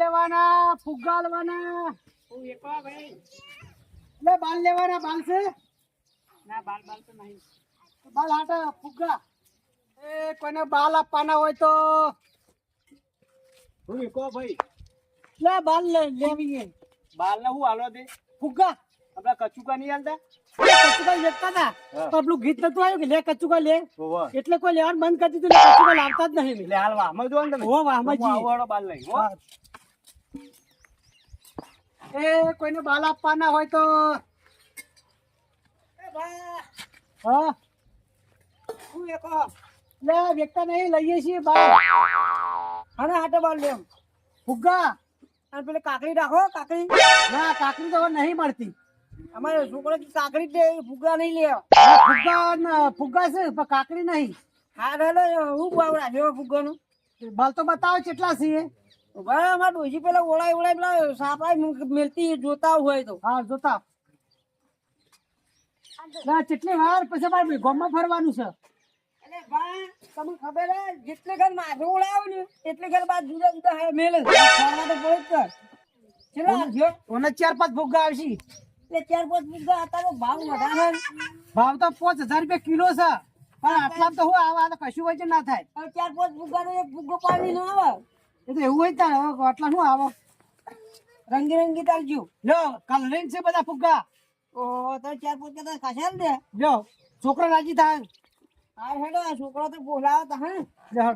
લેવાના ફુગ્ગા લેવાના હું એકવા ભાઈ લે બાલ લેવાના બાલ છે? ના બાલ બાલ તો નહીં. બાલ હાટા ફુગ્ગા. એ કોઈને બાલ આપવાના હોય તો. હું એકવા ભાઈ. લે બાલ લે લેવી છે. બાલ ને હું હાલો દે? ફુગ્ગા. આપડા કચુકા નહીં હાલતા? કચુકા લેતા હતા. તો આપણું ગીત નતું આવ્યું કે લે કચુકા લે? એટલે કોઈ લેવાનું બંધ કરી દીધું કચુકા લાવતા જ નહીં. લે હાલ વાહમાં જો ને તમે હો બાલ લઈ. એ કોઈને બાલ આપવાના હોય તો. હા? હું એકો લે વ્યક્તા નહીં લઈએ છીએ બાલ. અને હાટે બાલ લેમ ફુગ્ગા. અને પેલે કાકડી રાખો કાકડી. ના કાકડી તો નહીં મળતી. અમારે છોકરો કાકડી દે ફુગ્ગા નહીં લે. ફુગ્ગા ફુગ્ગા છે પણ કાકડી નહીં. હા હું ફુગ્ગા રાખ્યો ફુગાનું બાલ તો બતાવો કેટલા છે ભાઈ અમારે ડોસી પેલા ઓળાય ઓળાય પેલા સાપાઈ મેલતી જોતા હોય તો. હા જોતા. ના કેટલી વાર પછી મારે ગામમાં ફરવાનું છે? એટલે ભાઈ તમને ખબર હે જેટલે ઘર માથે ઓળાવ ને એટલે ઘર બાદ જુદા જુદા હે મેલ. ફરવા તો પડે જ ચલો આવજો ઓને ચાર પાંચ ભૂગા આવશે. એટલે ચાર પાંચ હતા ભાવ વધારે ભાવ તો પાંચ હજાર રૂપિયા કિલો છે. પણ આટલા તો હું આવા તો કશું વજન ના થાય. ચાર પાંચ ભૂગા નો એક ભૂગો પાણી ના આવે. એ તો એવું હોય તાર હવે આટલા શું આવો? રંગી રંગી તાલજો કલરિંગ છે બધા ફુગ્ગા. ઓ તો ચાર પાંચ કદાચ ખાશે છોકરો રાજી થાય. હા હેડો આ છોકરો તો બોલાવો તો હા.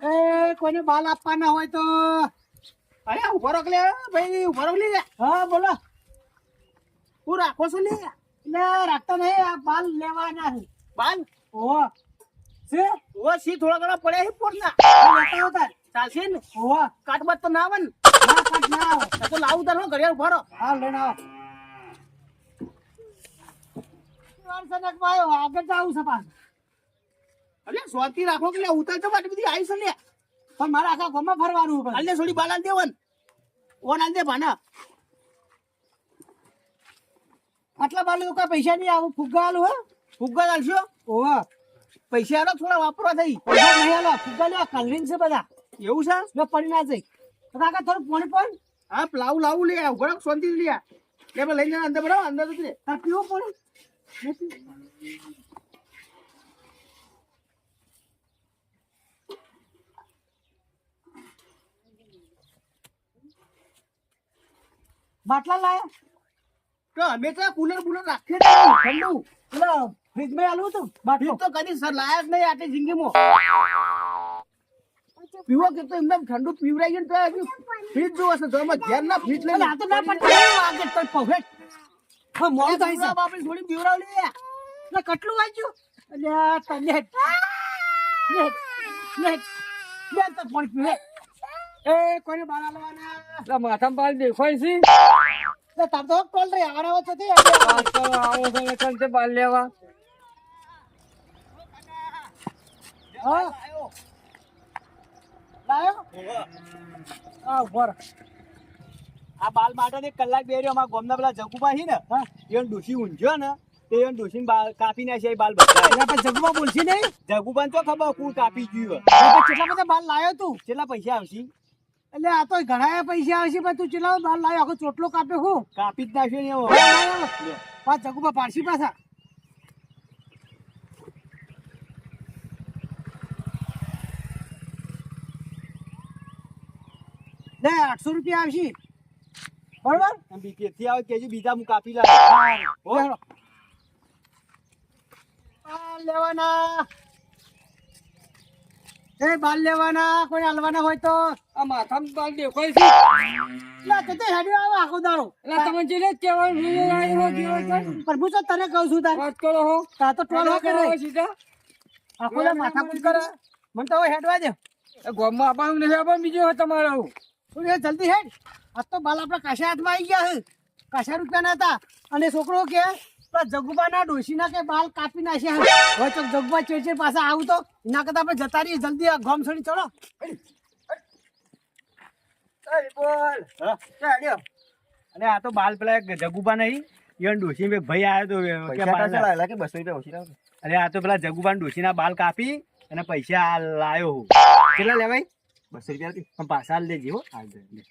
એ કોઈને બાલ આપવાના હોય તો. અરે ઊભો રોક લે ભાઈ ઊભો રોક લે. હા બોલો. હું રાખો છો લે? રાખતા નહીં આ બાલ લેવાના બાલ? ઓહો. છે ઓ સી થોડા ઘણા પડ્યા છે પોરના? લેતા આવતા. ચાલશે ને? ઓહો કાટબાટ તો ના આવે ને? ના કાઢ ના આવો. તો લાવું તારો ઘડિયાળ ઊભો હા લઈને આવો. વારસાનક ભાઈ આગળ જાવું છે પાછું. અલે સ્વાતી રાખો કે લે ઉતાર તો બાટી બધી આવી છે પણ મારા આખા ગામમાં ફરવાનું છે અલે થોડી બાલ આલ દેવન ઓન આલ દે ભાના. આટલા બાલુ કા પૈસા નહીં આવું ફુગ્ગા આલું હે? ફુગ્ગા ચાલશો ઓહો પૈસા આલો થોડા વાપરવા થઈ. પૈસા નહીં આલો ફુગ્ગા લેવા કલરિંગ છે બધા. એવું છે? મેં પડી ના જઈ કાકા થોડું પાણી પણ હા લાવું લાવું લે રાખ શાંતિ લે. લે આપણે લઈને અંદર બરાબર અંદર ઉતરે તાર પીવો પાણી બાટલા લાયા? તો અમે તો કુલર બુલર રાખીએ ઠંડુ. પેલા ફ્રીજમાં આલું હતું? બાટલો? તો કદી સર લાયક નહીં આટલી જિંદગીમાં. પીવો કે તો એમને ઠંડુ પીવરાઈ ગયું તો હજુ ફ્રીજ જોવો છે તો ધ્યાન ના ફ્રીજ લઈને આ તો ના પડતું આગળ તો પહોંચ હા મોડું થાય છે. આપણે થોડી પીવરાવલી ને કટલું વાંચ્યું? અલ્યા તને ને ને લે તો પણ પીવે. એ કોને બાળા લેવાના? માથામાં પાલ દેખાય છે. એટલે તાર તો કોલ રે છે તે આવો છે તે બાલ લેવા. હા. લાયો. આ ઉપર આ બાલ માટે ને એક કલાક બે રહ્યો અમારા ગામના પેલા જગુબા છે ને હા. એને ડોસી ઊંઝ્યો ને તે એને બાલ કાપી નાખ્યા એ બાલ બધા એટલે બોલશી નહીં? જગુબાને તો ખબર કોણ કાપી ગયું કેટલા બધા બાલ લાયો તું? કેટલા પૈસા આવશે? એટલે આ તો ઘણા પૈસા આવશે પણ તું કેટલા બાલ લાવ્યો આખો ચોટલો કાપ્યો હું. કાપી જ નાખ્યો ને. પાછ જગુમાં પારસી પાછા. લે આઠસો રૂપિયા આવશે. બરોબર? તેથી આવે કેજુ બીજા હું કાપી હો? આ લેવાના. એ બાલ લેવાના કોઈ હાલવાના હોય તો. આ માથામાં બાલ દેખાય છે. લા તે તો હેડ્યો આવે આખો દાડો. એટલે તમે જે રે કહેવાનું પણ હું તો. તને કહું છું તાર. વાત કરો હો. તા તો ટોલ હો કરે. સીધા. આખો માથા કૂટ કરે. મને તો હેડવા દે. ગામમાં આપવાનું નથી આપવાનું બીજો તમારે આવું એ જલ્દી હેડ. આ તો બાલ આપણા કાશા હાથમાં આવી ગયા છે કાશા રૂપિયાના હતા. અને છોકરો કે પેલા જગુબાના ડોશીના કે બાલ કાપી નાખ્યા હવે તો જગુબા ચેડચે પાછા આવું તો. એના કરતા આપણે જતા રહીએ જલ્દી. આ ગોમ છોડી ચડો બોલ. અને આ તો બાલ પેલા જગુબા નહીં. ઈવન ડોશી મેં ભાઈ આવ્યો તો કે બાલ- અરે આ તો પેલા જગુબાન ડોશીના બાલ કાપી અને પૈસા આ લાયો હું. કેટલા લેવાય? બસો રૂપિયા પણ પાછા હાલ દેજે હો. હાલ દે લે.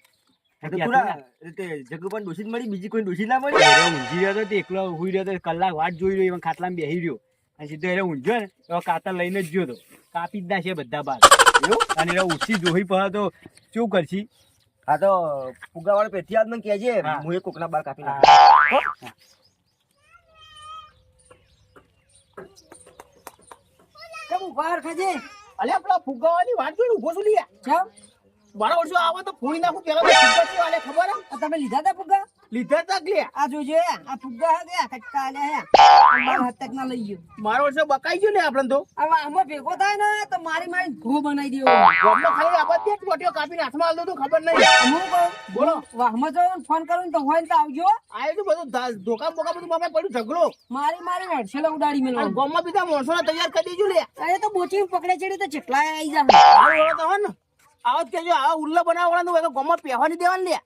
એ તો ત્યાંથી પૂરા ના. તે જગ્ગુભાઈ ડોશી જ મળી બીજી કોઈ ડોશી ના મળી? ઊંઘી રહ્યો તો એકલો હુઈ રહ્યો તો કલાક વાટ જોઈ રહ્યો એમાં ખાટલામાં બેસી રહ્યો. અને સીધો એને ઊંઘ્યો ને તો કાતર લઈને જ ગયો તો. કાપી જ નાખે બધા બાર. અને એ ઉઠી જોઈ પડે તો શું કરશી? હા તો ફુગાવાળા પેથી આજ મને કહેજે હું. એ કોકના બાર કાપી નાખું. કેમ ઊભા ખાજે અલ્યા આપણા ફુગાવાની વાત જોઈને ઊભો છું લ્યા. ચમ? બાર વર્ષો આવે તો ફોડી નાખું પેલા ફુગ્ગા કેવા આલે ખબર? તમે લીધા હતા ફુગ્ગા લીધા તક લે આ જોજો આ ફુગ્ગા હે ગયા કટકા આલ્યા હે. માર હાથ ના લઈ ગયો. મારો બકાઈ ગયો ને આપણે તો? હવે આમાં ભેગો થાય ને તો મારી મારી ઘો બનાવી દેવો. ગામમાં ખાલી કાપીને હાથમાં આલતો તો ખબર નહીં. હું કહું બોલો. વાહમાં જાઉં ફોન કરું ને તો હોય ને તો આવજો. આ તો બધું ધોકા બોકા બધું મામા પડ્યું ઝઘડો. મારી મારી હેડસેલા ઉડાડી મેલો. ગામમાં બીજા માણસોને તૈયાર કરી દેજો લે અરે તો બોચી પકડે ચડી તો જેટલા આવી જાય આવો તો હોય ને. આવો જ કેજો આવા ઉલ્લા બનાવવા વાળા હોય તો ગામમાં પહેવાની દેવાની લે